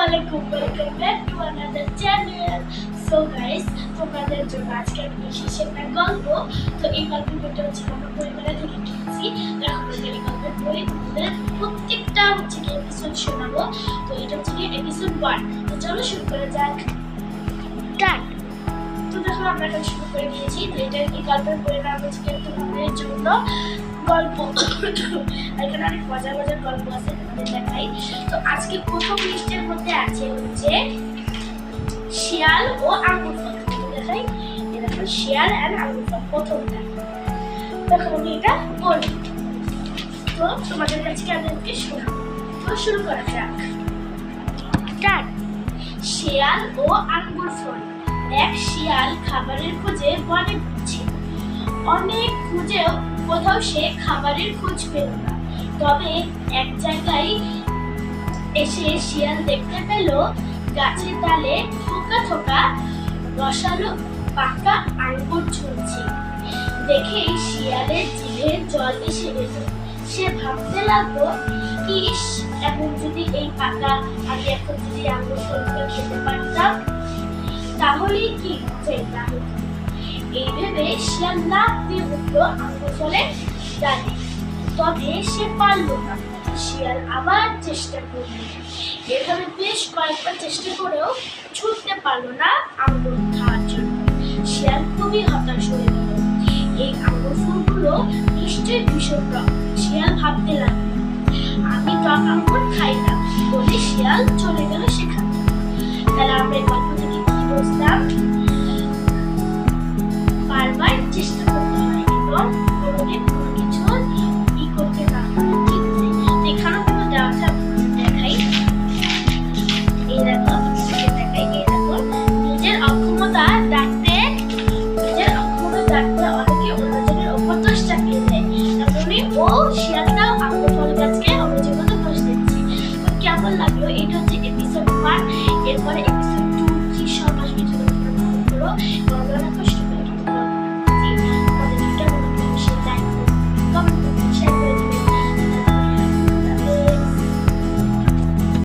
আলাইকুম welcome back to another channel so guys তোমাদের জন্য আজকে আমি একটা গল্প। তো এই গল্পের বইটা হচ্ছে আমার পরিবারের থেকে প্রত্যেকটা হচ্ছে কি এপিসোড শোনাবো। তো এটা হচ্ছে কি এপিসোড ওয়ান তো চলো শুরু করা যাক। ডান তো দেখো, আমরা শুরু করে দিয়েছি। তো এটা এই গল্পের বইয়ের নাম হচ্ছে জন্য গল্প। অনেক মজার মজার গল্প আছে দেখাই। তো আজকে প্রথম মধ্যে আছে হচ্ছে শিয়াল ও আঙ্গুর দেখাই দেখো শিয়াল অ্যান্ড আঙ্গুর প্রথমটা দেখো আমি এটা বলি। তো তোমাদের কাছে আমাদেরকে শোনাবো। তো শুরু করা যাক। শিয়াল ও আঙ্গুর ফল। এক শিয়াল খাবারের খোঁজে বনে ঘুরছিল অনেক খুঁজেও কোথাও সে খাবারের খোঁজ পেল না। তবে এক জায়গায় এসে শিয়াল দেখতে পেল গাছের ডালে থোকা থোকা রসালো পাকা আঙ্গুর ঝুলছে। দেখে শিয়ালের জিভে জল এসে এলো সে ভাবতে লাগল, ইস, এখন যদি এই পাকা আমি এখন যদি আঙ্গুর ফলগুলো খেতে পারতাম, তাহলেই কি হতো এই ভেবে শিয়াল লাফ দিয়ে উঠল আঙ্গুর ফলের ডালে। তবে সে পারল না। শিয়াল আবার চেষ্টা করল এভাবে বেশ কয়েকবার চেষ্টা করেও ছুটতে পারল না আঙ্গুর খাওয়ার জন্য। শিয়াল খুবই হতাশ হয়ে গেল। এই আঙ্গুর ফুলগুলো নিশ্চয়ই ভীষণ টক শিয়াল ভাবতে লাগল, আমি টক আঙ্গুর খাই না। বলে শিয়াল চলে গেল সেখান তাহলে আমরা আঙ্গুর ফল গাছকে অন্যজনের দোষ দিচ্ছে তো কেমন লাগল? এটা হচ্ছে এপিসোড ওয়ান এরপরে